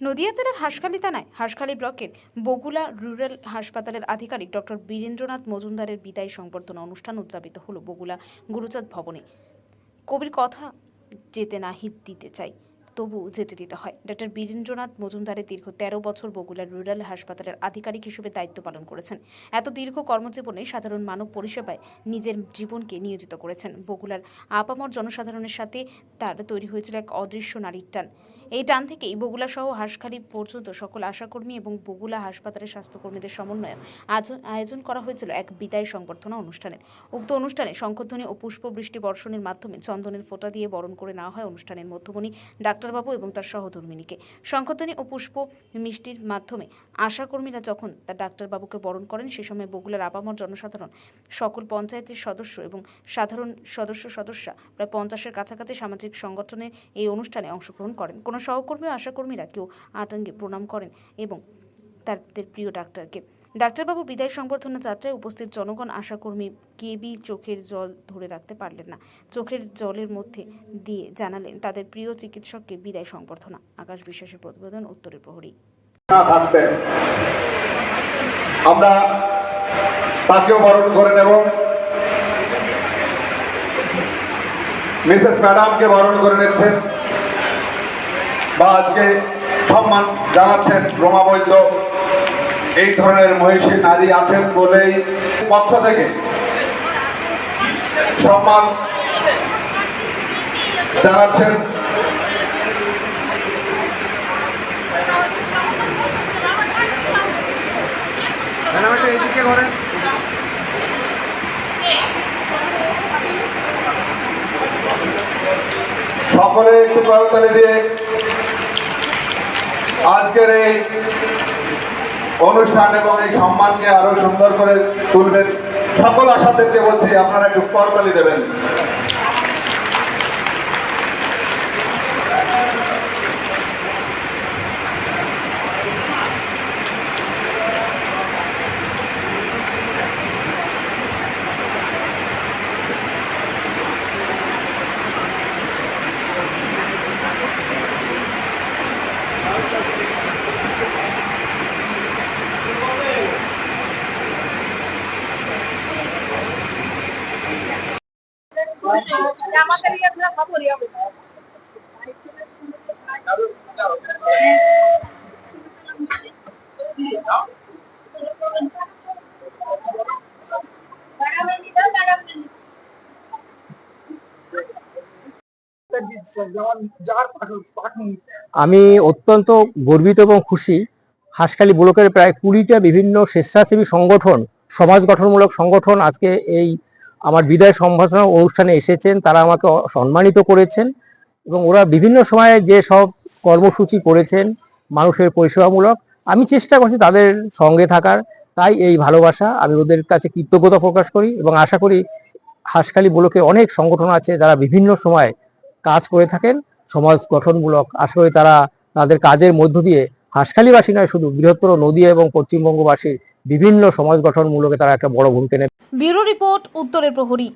নদিয়া জেলার হাঁসখালি থানায়, হাঁসখালি ব্লকের বগুলা রুরাল হাসপাতালের আধিকারিক ডক্টর বীরেন্দ্রনাথ মজুমদারের বিদায় সংবর্ধনা অনুষ্ঠান উদযাপিত হলো বগুলা গুরুচাঁদ ভবনে। কবির কথা যেতে না হিত দিতে চাই। তবু যেতে দিতে হয়। ডক্টর বীরেন্দ্রনাথ মজুমদারের দীর্ঘ তেরো বছর বগুড়ার রুরাল হাসপাতালের আধিকারিক হিসেবে দায়িত্ব পালন করেছেন। এত দীর্ঘ কর্মজীবনে সাধারণ মানব পরিষেবায় নিজের জীবনকে নিয়োজিত করেছেন। বগুড়ার আপামর জনসাধারণের সাথে তার তৈরি হয়েছিল এক অদৃশ্য নারীর টান। এই টান থেকেই বগুলা সহ হাঁসখালি পর্যন্ত সকল আশাকর্মী এবং বগুলা হাসপাতালের স্বাস্থ্যকর্মীদের সমন্বয়ে আয়োজন করা হয়েছিল এক বিদায় সংবর্ধনা অনুষ্ঠানের উক্ত অনুষ্ঠানে শঙ্খধ্বনি ও পুষ্পবৃষ্টি বর্ষণের মাধ্যমে চন্দনের ফোঁটা দিয়ে বরণ করে নেওয়া হয় অনুষ্ঠানের মধ্যমণি ডাক্তারবাবু এবং তার সহধর্মিনীকে। শঙ্খধ্বনি ও পুষ্প মিষ্টির মাধ্যমে আশাকর্মীরা যখন তার ডাক্তারবাবুকে বরণ করেন, সে সময় বগুলার আপামর জনসাধারণ, সকল পঞ্চায়েতের সদস্য এবং সাধারণ সদস্য সদস্যা প্রায় পঞ্চাশের কাছাকাছি সামাজিক সংগঠনে এই অনুষ্ঠানে অংশগ্রহণ করেন। কোনো সহকর্মী ও আশাকর্মীরা কেউ আতঙ্কে প্রণাম করেন এবং তাদের প্রিয় ডাক্তারকে ডাক্তারবাবু বিদায় সংবর্ধনা যাত্রায় উপস্থিত জনগণ, আশাকর্মী কেবি চোখের জল ধরে রাখতে পারলেন না। চোখের জলের মধ্যে দিয়ে জানালেন তাদের প্রিয় চিকিৎসককে বিদায় সংবর্ধনা। আকাশ বিশ্বাসের প্রতিবেদন, উত্তরের প্রহরী। আমরা তাকেও বরণ করে নেব। মিসেস ম্যাডামকে বরণ করে নিচ্ছেন। বা আজকে সম্মান জানাচ্ছেন রমা বৈদ্য এই ধরনের মহিষী নারী আছেন বলেই পক্ষ থেকে সম্মান জানাচ্ছেন। সকলে একটু করতালি দিয়ে আজকের এই অনুষ্ঠান এবং এই সম্মানকে আরও সুন্দর করে তুলবেন। সকল আশাদেরকে বলছি আপনারা একটু করতালি দেবেন। আমি অত্যন্ত গর্বিত এবং খুশি। হাঁসখালি ব্লকের প্রায় কুড়িটা বিভিন্ন স্বেচ্ছাসেবী সংগঠন, সমাজ গঠনমূলক সংগঠন আজকে এই আমার বিদায় সম্ভাষণ অনুষ্ঠানে এসেছেন, তারা আমাকে সম্মানিত করেছেন এবং ওরা বিভিন্ন সময়ে যে সব কর্মসূচি করেছেন মানুষের পরিষেবামূলক, আমি চেষ্টা করছি তাদের সঙ্গে থাকার। তাই এই ভালোবাসা, আমি ওদের কাছে কৃতজ্ঞতা প্রকাশ করি এবং আশা করি হাঁসখালি ব্লকে অনেক সংগঠন আছে যারা বিভিন্ন সময় কাজ করে থাকেন। সমাজ গঠনমূলক আশা করি তারা তাদের কাজের মধ্য দিয়ে হাঁসখালিবাসী নয়, শুধু বৃহত্তর নদী এবং পশ্চিমবঙ্গবাসীর বিভিন্ন সমাজ গঠনমূলকে তারা একটা বড় ভূমিকা নেবে ব্যুরো রিপোর্ট উত্তরের প্রহরী।